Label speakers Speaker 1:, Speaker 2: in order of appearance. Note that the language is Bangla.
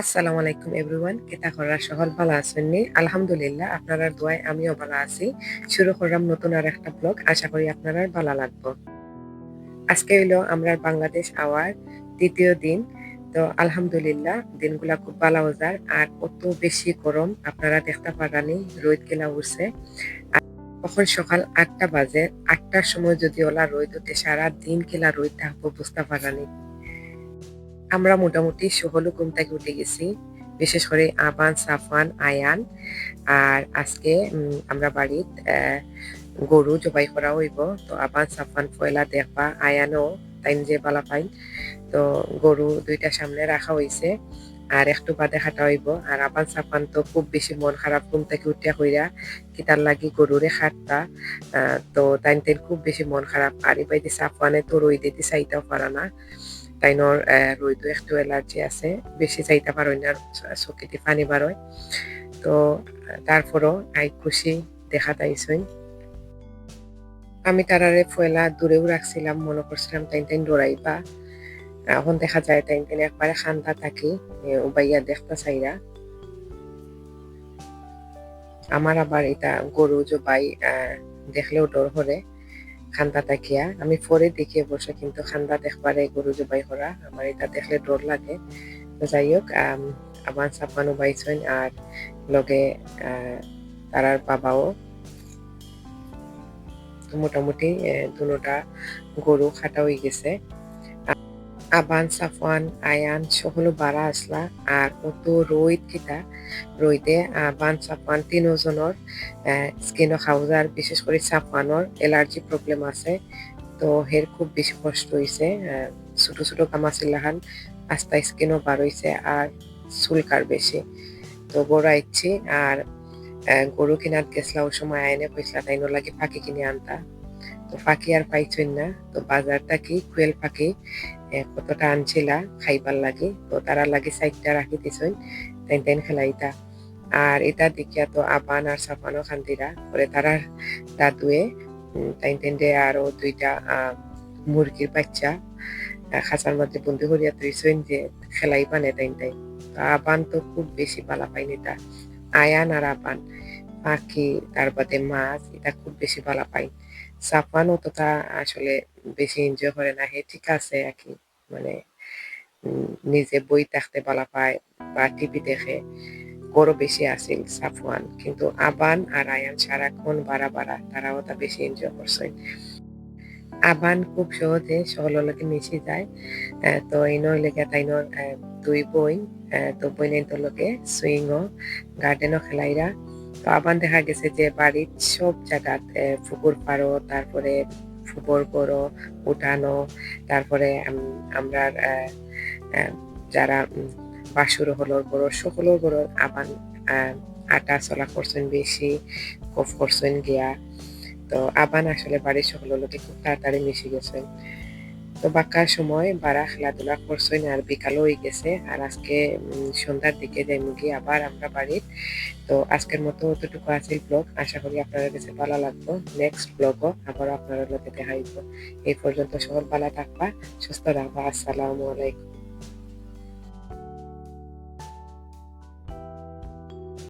Speaker 1: আসসালামু আলাইকুম এভরিওয়ান কেতা করার সহল ভালো আছেননি আলহামদুলিল্লাহ, আপনারা দোয়ায় আমিও ভালো আছি। শুরু করলাম নতুন আর একটা ব্লগ, আশা করি আপনারা ভালো লাগবো। আজকে হইল আমরা বাংলাদেশ আওয়ার দ্বিতীয় দিন। তো আলহামদুলিল্লাহ, দিনগুলা খুব ভালো যার আর কত বেশি গরম আপনারা দেখতে পারানি, রোদ কেলা উঠছে তখন সকাল আটটা বাজে, আটটার সময় যদি ওলা রোদ উঠে সারা দিন কেলা রোদ থাকব, বুঝতে পারানি। আমরা মোটামুটি সকলো ঘুম থেকে উঠে গেছি বিশেষ করে আবান সাফান আয়ান আর আজকে আমরা বাড়িত গরু জবাই করা হইব। তো আবান সাফান পয়লা দেখবা আয়ানও তাইন যে বালা পাইন তো গরু দুইটা সামনে রাখা হইছে আর একটু বাদে হাঁটা হইব। আর আবান সাফান তো খুব বেশি মন খারাপ ঘুম থেকে উঠিয়া হইরা কিতার লাগি গরুরে আহ, তো তাইন তাইন খুব বেশি মন খারাপ। আর এবাইতে সাফানে তো রই দিতে চাইতেও পারা না। তাইনোর রইদো একটু অ্যালার্জি আছে বেশি চাইতে পারোই না চকিতে পানি বারোয় তো তারপরও আই খুশি দেখা তাইছইন আমি তারারে ফয়লা দূরেও রাখছিলাম মনে করছিলাম তাইন তাইন দৌড়াইবা এখন দেখা যায় তাইন তাইন একবারে খান্দা থাকি উবাইয়া দেখতা চাইরা আমার আবার এটা গরু জবাই দেখলেও ডর হরে খান্দা তাকিয়া আমি ফরে দেখিয়ে বসে কিন্তু খান্দা দেখবারে গরু জবাই করা আমার এটা দেখলে ডর লাগে। যাই হোক আম, আমার সাপানো বাইছেন আর লগে তারার বাবাও মোটামুটি দুটা গরু খাটা হয়ে গেছে। আবান, সাফওয়ান, আয়ান সকলো বারা আসলা। আর কত রোদ কিতা? রইদে আবান, সাফওয়ান তিনজনের স্কিনও খাওয়ার বিশেষ করে সাফওয়ানোর এলার্জি প্রবলেম আছে। তো হের খুব বেশি কষ্ট হয়েছে ছোট ছোট কামাচিল্লাহান আস্তা স্কিনও বার আর চুলকার বেশি। তো বড় আইছি আর গরু কিনাত গেছলা ওই সময় আইনে কইসলা তাই লাগে ফাঁকি কিনে আনতা। তো ফাঁকি আর পাইছই না। তো বাজারটা কি কুয়েল এ, কতটা আনছিলা খাইবার লাগে? তো তারা লাগে সাইডটা রাখি দিছইন তাইন তাইন খেলাইতা। আর এটা দেখিয়া তো আপান আর সাপানও খান্দিরা। পরে তারার দাদুয়ে তাইন দে আরও দুইটা মুরগির বাচ্চা খাঁচার মধ্যে বন্দি করিয়া তুইছইন যে খেলাই পানে তাই তো আপান তো খুব বেশি পালা পাইনি তা। আয়ান আর আপান। পাখি, তার বাদে মাছ, এটা খুব বেশি ভালো পাই। সাফান অতটা আসলে বেশি এনজয় করে না। হে, ঠিক আছে আর কি মানে নিজে বই থাকতে ভালো পায় বা টিভি দেখে। বড় বেশি আছিল সাফওয়ান। কিন্তু আবান আর আয়ান সারাক্ষণ বাড়া বাড়া তারা ওটা বেশি এনজয় করছে। আবান খুব সহজে সকলকে মিশে যায়। তো ইনোর লেগে তাইনোর দুই বই তো বইনের দলকে সুইংও, গার্ডেনও খেলাইরা। তো আবার দেখা গেছে যে বাড়ির সব জায়গাত পুকুর পাড়ো, তারপরে ফুবর বড় উঠানো, তারপরে আম- আমরা যারা বাসুর হলোর বড় সকলের বড় আবার আটা চলা করছেন বেশি, কফ করছেন গিয়া। তো আবান আসলে বাড়ির সকলের লোকে খুব তাড়াতাড়ি মিশে গেছেন তো বাক্কার সময় বারা খেলাধুলা করছেন আর বিকালও হয়ে গেছে। আর আজকে সন্ধ্যার দিকে যাই মুগি আবার আমরা বাড়ির। তো আজকের মতো অতটুকু আছে ব্লগ। আশা করি আপনাদের কাছে ভালো লাগবো। নেক্সট ব্লগও আবার আপনারা লোকে দেখাইব এই পর্যন্ত সকল ভালো থাকবা, সুস্থ রাখবা। আসসালামু আলাইকুম।